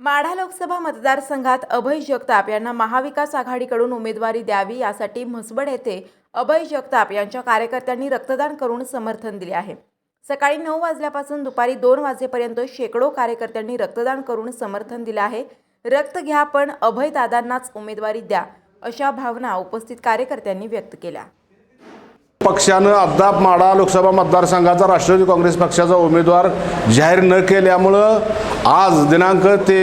माढा लोकसभा मतदारसंघात अभय जगताप यांना महाविकास आघाडीकडून उमेदवारी द्यावी यासाठी म्हसबड येथे अभय जगताप यांच्या कार्यकर्त्यांनी रक्तदान करून समर्थन दिले आहे. सकाळी नऊ वाजल्यापासून दुपारी दोन वाजेपर्यंत शेकडो कार्यकर्त्यांनी रक्तदान करून समर्थन दिलं आहे. रक्त घ्या पण अभयदादांनाच उमेदवारी द्या अशा भावना उपस्थित कार्यकर्त्यांनी व्यक्त केल्या. पक्षानं अद्याप माढा लोकसभा मतदारसंघाचा राष्ट्रवादी काँग्रेस पक्षाचा उमेदवार जाहीर न केल्यामुळं आज दिनांक ते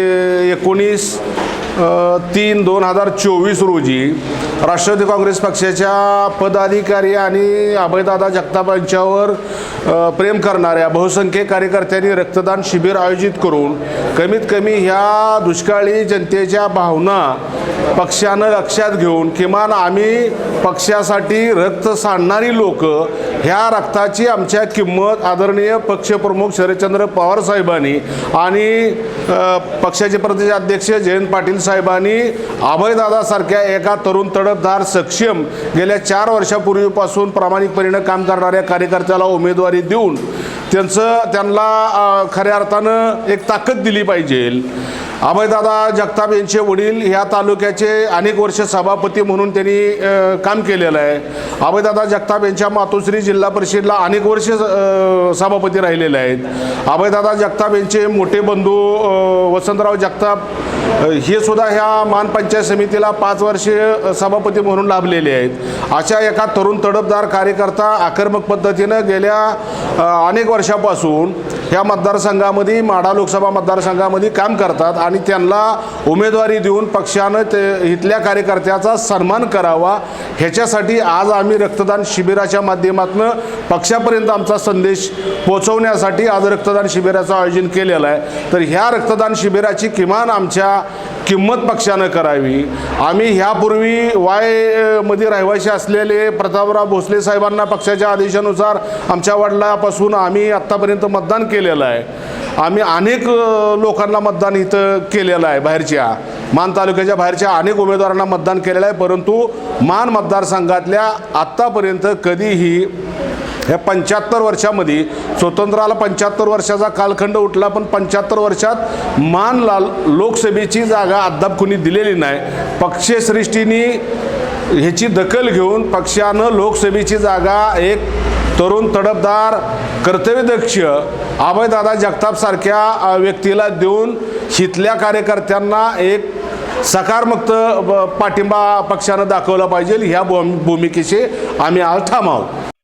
एकोणीस अ, तीन दोन हजार चोवीस रोजी राष्ट्रवादी काँग्रेस पक्षाच्या पदाधिकारी आणि अभयदादा जगताप यांच्यावर प्रेम करणाऱ्या बहुसंख्य कार्यकर्त्यांनी रक्तदान शिबिर आयोजित करून कमीत कमी ह्या दुष्काळी जनतेच्या भावना पक्षानं लक्षात घेऊन किमान आम्ही पक्षासाठी रक्त सांडणारी लोक ह्या रक्ताची आमच्या किंमत आदरणीय पक्षप्रमुख शरदचंद्र पवार साहेबांनी आणि पक्षाचे प्रदेशाध्यक्ष जयंत पाटील साहेबांनी अभयदादासारख्या एका तरुण तडफदार सक्षम गेल्या चार वर्षापूर्वीपासून प्रामाणिकपणे काम करणाऱ्या कार्यकर्त्याला उमेदवारी देऊन त्यांचं त्यांना खऱ्या अर्थानं एक ताकद दिली पाहिजे. अभयदादा जगताप यांचे वडील ह्या तालुक्याचे अनेक वर्ष सभापती म्हणून त्यांनी काम केलेलं आहे. अभयदादा जगताप यांच्या मातोश्री जिल्हा परिषदला अनेक वर्ष सभापती राहिलेले आहेत. अभयदादा जगताप यांचे मोठे बंधू वसंतराव जगताप हे सुद्धा ह्या मानपंचायत समितीला पाच वर्षे सभापती म्हणून लाभलेले आहेत. अशा एका तरुण तडपदार कार्यकर्ता आक्रमक पद्धतीनं गेल्या अनेक वर्षापासून ह्या मतदारसंघामध्ये माढा लोकसभा मतदारसंघामध्ये काम करतात आणि त्यांना उमेदवारी देऊन पक्षानं ते इथल्या कार्यकर्त्याचा सन्मान करावा. ह्याच्यासाठी आज आम्ही रक्तदान शिबिराच्या माध्यमातून पक्षापर्यंत आमचा संदेश पोचवण्यासाठी आज रक्तदान शिबिराचं आयोजन केलेलं आहे. तर ह्या रक्तदान शिबिराची किमान आमच्या किंमत पक्षानं करावी. आम्ही ह्यापूर्वी वायमध्ये रहिवासी असलेले प्रतापराव भोसले साहेबांना पक्षाच्या आदेशानुसार आमच्या वडिलापासून आम्ही आत्तापर्यंत मतदान केलेलं आहे. आम्ही अनेक लोकांना मतदान इथं केलेलं आहे बाहेरच्या. मान तालुक्याच्या बाहेरच्या अनेक उमेदवारांना मतदान केलेलं आहे. परंतु मान मतदारसंघातल्या आत्तापर्यंत कधीही ह्या पंच्याहत्तर वर्षामध्ये स्वतंत्राला पंच्याहत्तर वर्षाचा कालखंड उठला पण पंच्याहत्तर वर्षात मानला लोकसभेची जागा अद्याप कुणी दिलेली नाही. पक्षश्रेष्ठींनी ह्याची दखल घेऊन पक्षानं लोकसभेची जागा एक तरुण तडफदार कर्तव्यदक्ष अभयदादा जगतापसारख्या व्यक्तीला देऊन हितल्या कार्यकर्त्यांना एक सकारात्मक ब- पाठिंबा पक्षानं दाखवला पाहिजे. ह्या भूम- भूमिकेशी आम्ही आज ठाम आहोत.